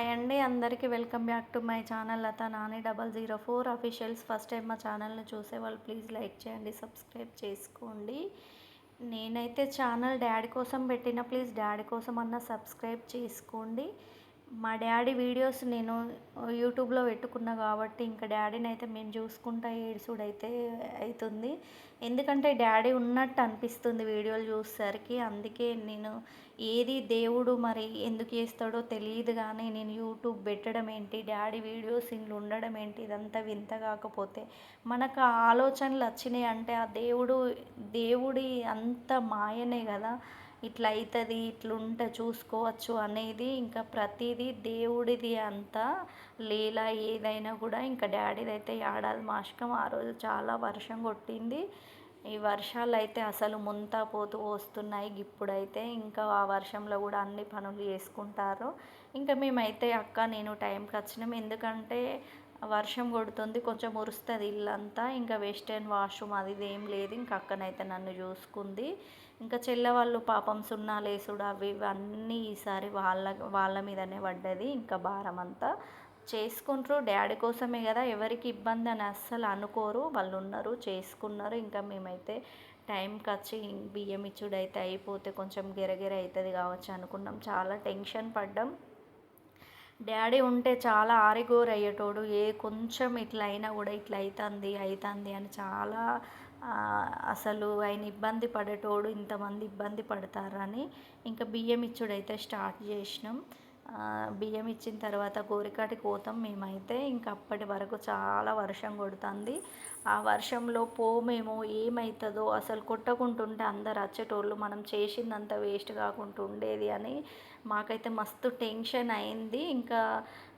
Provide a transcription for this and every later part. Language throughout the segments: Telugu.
హాయ్ అండి అందరికీ welcome back to my channel Latha Nani double zero four officials. First time మా ఛానల్ని చూసే వాళ్ళు ప్లీజ్ లైక్ చేయండి సబ్స్క్రైబ్ చేసుకోండి. నేనైతే ఛానల్ డాడీ కోసం పెట్టిన ప్లీజ్ డాడీ కోసం అన్న సబ్స్క్రైబ్ చేసుకోండి. మా డాడీ వీడియోస్ నేను యూట్యూబ్లో పెట్టుకున్నా కాబట్టి ఇంకా డాడీని అయితే మేము చూసుకుంటా ఏడుసుడు అయితే అవుతుంది ఎందుకంటే డాడీ ఉన్నట్టు అనిపిస్తుంది వీడియోలు చూసేసరికి. అందుకే నేను ఏది దేవుడు మరి ఎందుకు చేస్తాడో తెలియదు కానీ నేను యూట్యూబ్ పెట్టడం ఏంటి డాడీ వీడియోస్ ఇంట్లో ఉండడం ఏంటి ఇదంతా వింత కాకపోతే మనకు ఆ ఆలోచనలు వచ్చినాయి అంటే ఆ దేవుడు దేవుడి అంత మాయనే కదా. ఇట్లా అవుతుంది ఇట్లుంటే చూసుకోవచ్చు అనేది ఇంకా ప్రతిదీ దేవుడిది అంతా. లీల ఏదైనా కూడా ఇంకా డాడీది అయితే ఏడాది మాసకం ఆ రోజు చాలా వర్షం కొట్టింది. ఈ వర్షాలు అయితే అసలు ముంతా పోతూ వస్తున్నాయి. ఇప్పుడైతే ఇంకా ఆ వర్షంలో కూడా అన్ని పనులు చేసుకుంటారు. ఇంకా మేమైతే అక్క నేను టైంకి వచ్చినాం. ఎందుకంటే వర్షం కొడుతుంది కొంచెం ఉరుస్తుంది ఇల్లంతా. ఇంకా వెస్టర్న్ వాష్రూమ్ అది ఏం లేదు. ఇంకా అక్కనైతే నన్ను చూసుకుంది. ఇంకా చెల్లె వాళ్ళు పాపం సున్నాలేసుడు అవి ఇవన్నీ ఈసారి వాళ్ళ వాళ్ళ మీదనే పడ్డది. ఇంకా భారం అంతా చేసుకుంటారు. డాడీ కోసమే కదా ఎవరికి ఇబ్బంది అని అస్సలు అనుకోరు. వాళ్ళు ఉన్నారు చేసుకున్నారు. ఇంకా మేమైతే టైంకి వచ్చి బియ్యం ఇచ్చుడు అయితే అయిపోతే కొంచెం గిరగిర అవుతుంది కావచ్చు అనుకున్నాం. చాలా టెన్షన్ పడ్డాం. డాడీ ఉంటే చాలా ఆరిగోరు అయ్యేటోడు ఏ కొంచెం ఇట్లా అయినా కూడా ఇట్లా అవుతుంది అవుతుంది అని చాలా అసలు ఆయన ఇబ్బంది పడేటోడు ఇంతమంది ఇబ్బంది పడతారని ఇంకా బియ్యం ఇచ్చుడైతే స్టార్ట్ చేసినాం. బియ్యం ఇచ్చిన తర్వాత గోరికాటి కోతాం మేమైతే ఇంకా అప్పటి వరకు చాలా వర్షం కొడుతుంది. ఆ వర్షంలో పోమేమో ఏమవుతుందో అసలు కొట్టకుంటుంటే అందరు వచ్చేటోళ్ళు మనం చేసిందంత వేస్ట్ కాకుండా ఉండేది అని మాకైతే మస్తు టెన్షన్ అయింది. ఇంకా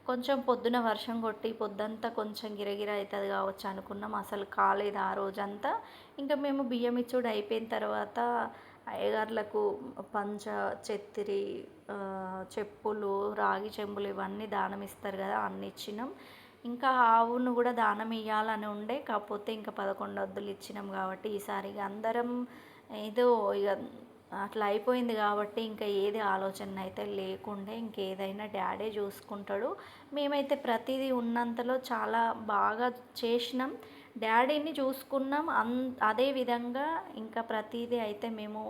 కొంచెం పొద్దున వర్షం కొట్టి పొద్దంతా కొంచెం గిరగిర అవుతుంది కావచ్చు అనుకున్నాం. అసలు కాలేదు ఆ రోజంతా. ఇంకా మేము బియ్యం ఇచ్చుడు అయిపోయిన తర్వాత అయ్యగార్లకు పంచ చెత్తిరి చెప్పులు రాగి చెంబులు ఇవన్నీ దానం ఇస్తారు కదా అన్ని ఇచ్చినాం. ఇంకా ఆవును కూడా దానం ఇవ్వాలని ఉండే కాకపోతే ఇంకా పదకొండు వద్దులు ఇచ్చినాం కాబట్టి ఈసారి అందరం ఏదో ఇక అట్లా అయిపోయింది కాబట్టి ఇంకా ఏది ఆలోచన అయితే లేకుండే ఇంకేదైనా డాడీ చూసుకుంటాడు. మేమైతే ప్రతిదీ ఉన్నంతలో చాలా బాగా చేసినాం. డాడీని చూసుకున్నాం. అన్ అదే విధంగా ఇంకా ప్రతిదీ అయితే మేము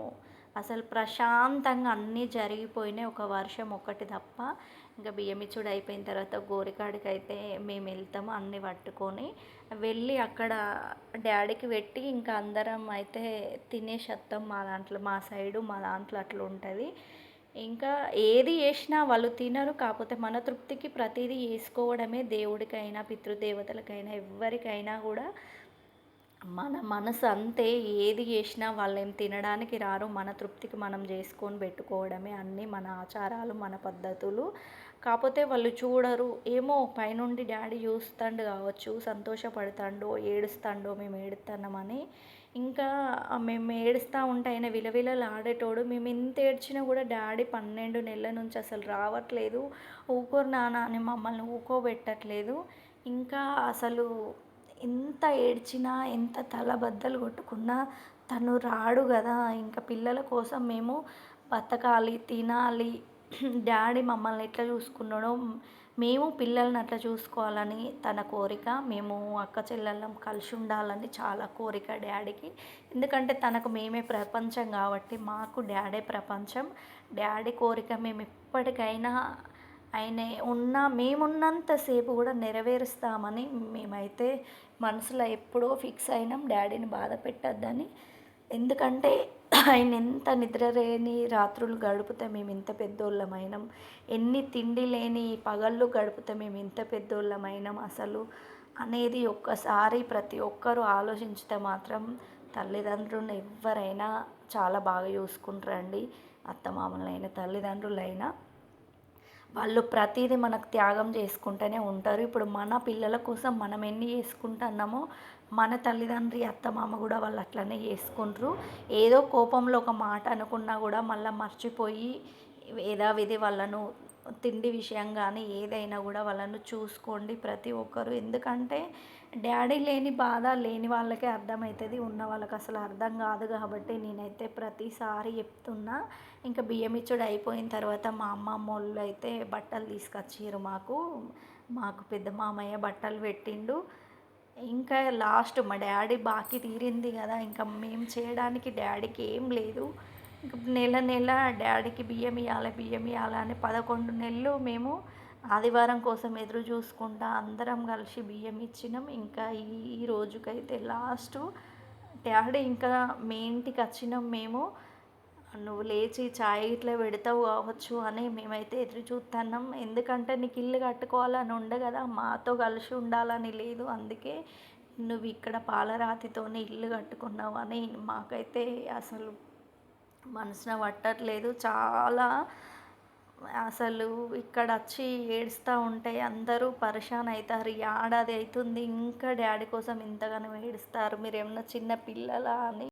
అసలు ప్రశాంతంగా అన్నీ జరిగిపోయినాయి. ఒక వర్షం ఒకటి తప్ప. ఇంకా బియ్యమిచ్చుడు అయిపోయిన తర్వాత గోరికాడికి అయితే మేము వెళ్తాము అన్నీ పట్టుకొని. వెళ్ళి అక్కడ డాడీకి పెట్టి ఇంకా అందరం అయితే తినేసేస్తాం మా దాంట్లో మా సైడు మా దాంట్లో అట్లా ఉంటుంది. ఇంకా ఏది చేసినా వాళ్ళు తినరు కాకపోతే మన తృప్తికి ప్రతిదీ వేసుకోవడమే దేవుడికైనా పితృదేవతలకైనా ఎవరికైనా కూడా మన మనసు అంతే. ఏది చేసినా వాళ్ళు ఏం తినడానికి రారు. మన తృప్తికి మనం చేసుకొని పెట్టుకోవడమే అన్నీ మన ఆచారాలు మన పద్ధతులు. కాకపోతే వాళ్ళు చూడరు. ఏమో పైనుండి డాడీ చూస్తాడు కావచ్చు సంతోషపడతాడో ఏడుస్తాడో మేము ఏడుతున్నామని ఇంకా మేము ఏడుస్తూ ఉంటే ఆయన విలవిలలు ఆడేటోడు మేము ఎంత ఏడ్చినా కూడా డాడీ పన్నెండు నెలల నుంచి అసలు రావట్లేదు. ఊకోరు నాన్న అని మమ్మల్ని ఊకోబెట్టట్లేదు. ఇంకా అసలు ఎంత ఏడ్చినా ఎంత తల బద్దలు కొట్టుకున్నా తను రాడు కదా. ఇంకా పిల్లల కోసం మేము బతకాలి తినాలి. డాడీ మమ్మల్ని ఎట్లా చూసుకున్నాడో మేము పిల్లల్ని అట్లా చూసుకోవాలని తన కోరిక మేము అక్క చెల్లెళ్ళం కలిసి ఉండాలని చాలా కోరిక డాడీకి. ఎందుకంటే తనకు మేమే ప్రపంచం కాబట్టి మాకు డాడే ప్రపంచం. డాడీ కోరిక మేము ఎప్పటికైనా ఆయన ఉన్న మేమున్నంతసేపు కూడా నెరవేరుస్తామని మేమైతే మనసులో ఎప్పుడో ఫిక్స్ అయినాం. డాడీని బాధ పెట్టద్దని ఎందుకంటే ఆయన ఎంత నిద్ర లేని రాత్రులు గడిపితే మేము ఇంత పెద్దోళ్ళమైనాం. ఎన్ని తిండి లేని పగళ్ళు గడిపితే మేము ఇంత పెద్దోళ్ళమైనాం అసలు అనేది ఒక్కసారి ప్రతి ఒక్కరూ ఆలోచించితే మాత్రం తల్లిదండ్రులను ఎవరైనా చాలా బాగా చూసుకుంటారండి. అత్తమామలైన తల్లిదండ్రులైనా. వాళ్ళు ప్రతిదీ మనకు త్యాగం చేసుకుంటూనే ఉంటారు. ఇప్పుడు మన పిల్లల కోసం మనం ఎన్ని చేసుకుంటున్నామో మన తల్లిదండ్రి అత్తమామ కూడా వాళ్ళు అట్లనే చేసుకుంటారు. ఏదో కోపంలో ఒక మాట అనుకున్నా కూడా మళ్ళీ మర్చిపోయి యథావిధి వాళ్ళను తిండి విషయం కానీ ఏదైనా కూడా వాళ్ళను చూసుకోండి ప్రతి ఒక్కరు. ఎందుకంటే డాడీ లేని బాధ లేని వాళ్ళకే అర్థమవుతుంది ఉన్న వాళ్ళకి అసలు అర్థం కాదు కాబట్టి నేనైతే ప్రతిసారి చెప్తున్నా. ఇంకా బియ్యం ఇచ్చుడు అయిపోయిన తర్వాత మా అమ్మమ్మ వాళ్ళు అయితే బట్టలు తీసుకొచ్చారు మాకు. మాకు పెద్ద మామయ్య బట్టలు పెట్టిండు. ఇంకా లాస్ట్ మా డాడీ బాకీ తీరింది కదా. ఇంకా మేము చేయడానికి డాడీకి ఏం లేదు. నెల నెల డాడీకి బియ్యం ఇవ్వాలి బియ్యం ఇవ్వాలి అని పదకొండు నెలలు మేము ఆదివారం కోసం ఎదురు చూసుకుంటా అందరం కలిసి బియ్యం ఇచ్చినాం. ఇంకా ఈ ఈ రోజుకైతే లాస్ట్. డాడీ ఇంకా మీ ఇంటికి వచ్చినాం మేము. నువ్వు లేచి చాయ్ ఇట్లా పెడతావు కావచ్చు అని మేమైతే ఎదురు చూస్తున్నాం ఎందుకంటే నీకు ఇల్లు కట్టుకోవాలని ఉండ కదా మాతో కలిసి ఉండాలని లేదు. అందుకే నువ్వు ఇక్కడ పాలరాతితోనే ఇల్లు కట్టుకున్నావు అని మాకైతే అసలు మనసున పట్టట్లేదు. చాలా అసలు ఇక్కడ వచ్చి ఏడుస్తూ ఉంటే అందరూ పరేషాన్ అవుతారు ఏడాది అవుతుంది ఇంకా డాడీ కోసం ఇంతగానో ఏడుస్తారు. మీరు ఏమన్నా చిన్న పిల్లలా అని